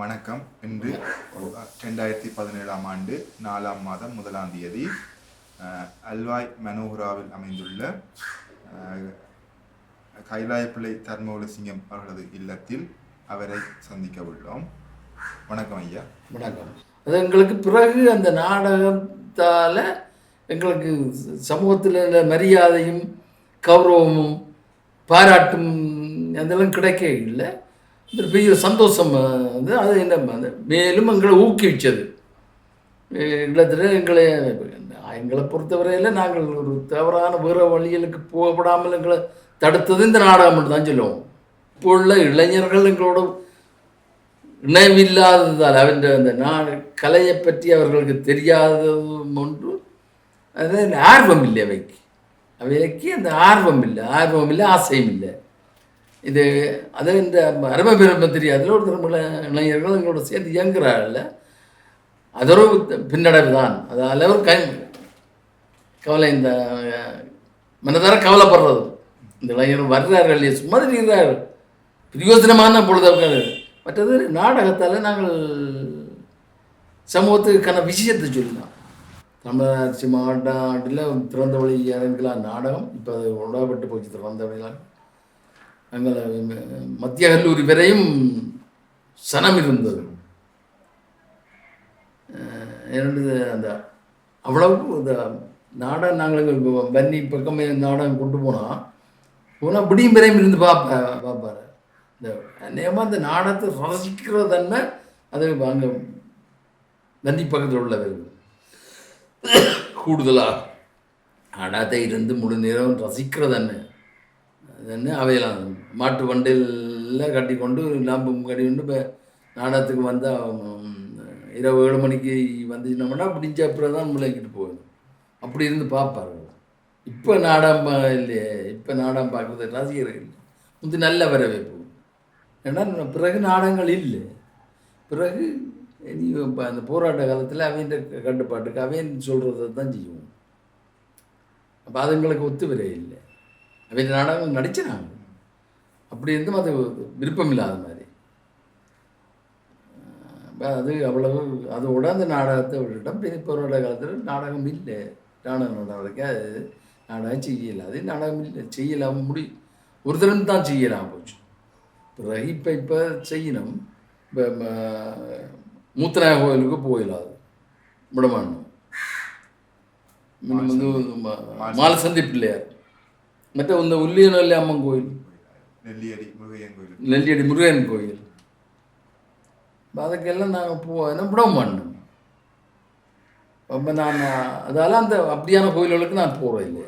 வணக்கம். இன்று ரெண்டாயிரத்தி பதினேழாம் ஆண்டு நாலாம் மாதம் முதலாம் தேதி அல்வாய் மனோகராவில் அமைந்துள்ள கைலாயப்பிள்ளை தர்மகுலசிங்கம் அவர்களது இல்லத்தில் அவரை சந்திக்க உள்ளோம். வணக்கம் ஐயா. வணக்கம். அது எங்களுக்கு பிறகு அந்த நாடகத்தால் எங்களுக்கு சமூகத்தில் மரியாதையும் கௌரவமும் பாராட்டும் அதெல்லாம் கிடைக்க இல்லை. பெரிய சந்தோஷம் வந்து அது என்ன அது மேலும் எங்களை ஊக்குவிச்சது. இல்லத்தில் எங்களை எங்களை பொறுத்தவரையில் நாங்கள் ஒரு தவறான வேறு வழிகளுக்கு போகப்படாமல் எங்களை தடுத்தது இந்த நாடகம் மட்டும் தான் சொல்லுவோம். இப்போ உள்ள இளைஞர்கள் எங்களோட இணைவில்லாததால் அவன் அந்த நான் கலையை பற்றி அவர்களுக்கு தெரியாததும் ஒன்று அது ஆர்வம் இல்லை அவைக்கு. அவைக்கு அந்த ஆர்வம் இல்லை ஆர்வம் இல்லை ஆசையும் இல்லை. இது அது இந்த அருமை பெருமை தெரியாதுல ஒரு திரும்ப இளைஞர்கள் எங்களோட சேர்ந்து இயங்குறாள் அது ஒரு பின்னடைவு தான் அதால் ஒரு கை கவலை இந்த மனதார கவலைப்படுறது. இந்த இளைஞர் வர்றார்கள் இல்லையா? சும்மா தெரிகிறார்கள் பிரயோஜனமான பொழுது மற்றது நாடகத்தால் நாங்கள் சமூகத்துக்கான விஷயத்தை சொல்லலாம் தமிழராட்சி ஆட்டில் திறந்த வழி இறங்கலாம் நாடகம். இப்போ அது உடப்பட்டு போச்சு. திறந்த வழியெல்லாம் எங்களை மத்திய கல்லூரி வரையும் சனம் இருந்தது. இரண்டு அந்த அவ்வளவு இந்த நாடகம் நாங்கள் பன்னி பக்கமே நாடகம் கொண்டு போனால் போனால் விடியும் வரையும் இருந்து பார்ப்ப பார்ப்பார் இந்த நேமாக அந்த நாடகத்தை ரசிக்கிற தன்மை அது அங்கே வன்னி பக்கத்தில் உள்ளவர்கள் கூடுதலாக நாடகத்தை இருந்து முழு நேரம் ரசிக்கிற தன்மை. என்ன அவையெல்லாம். மாட்டு வண்டியில் கட்டி கொண்டு லாம்பம் கட்டி கொண்டு இப்போ நாடகத்துக்கு வந்தால் இரவு ஏழு மணிக்கு வந்துச்சுனோம்னா முடிஞ்ச அப்புறம் தான் முளைக்கிட்டு போகணும் அப்படி இருந்து பார்ப்பாரு இப்போ நாடகம் பா- இல்லையே இப்போ நாடகம் பார்க்குறது ரசிகர்கள் இல்லை. முந்தி நல்ல வரவேற்பு. ஏன்னா பிறகு நாடகங்கள் இல்லை. பிறகு நீ இப்போ அந்த போராட்ட காலத்தில் அவன் கட்டுப்பாட்டுக்கு அவன் சொல்கிறத தான் செய்வோம் அப்போ அதுங்களுக்கு ஒத்து வர அவன் நாடகம் நடிச்சினாங்க அப்படி இருந்தும் அது விருப்பம் இல்லாத மாதிரி அது அவ்வளவு அதோட அந்த நாடகத்தை விட்டுட்டோம் போராட்ட காலத்தில் நாடகம் இல்லை. நாடகம் நடவடிக்கை அது நாடகம் செய்யல. அது நாடகம் இல்லை. செய்யலாம் முடி ஒரு தரம் தான் செய்யலாம் போச்சு. பிறகு இப்போ இப்போ செய்யணும். இப்போ மூத்தநாய கோயிலுக்கு போயிடாது விடமாட்டோம் இன்னும் வந்து மாலசந்தி பிள்ளையார். மற்ற இந்த உல்லியனல்லி அம்மன் கோயில் நெல்லியடி முருகையன் கோயில் நெல்லியடி முருகன் கோயில் அதுக்கெல்லாம் நாங்கள் போவோம் விட மாட்டோம் அப்போ நான் அதால் அந்த அப்படியான கோயில்களுக்கு நான் போகிறேன் இல்லை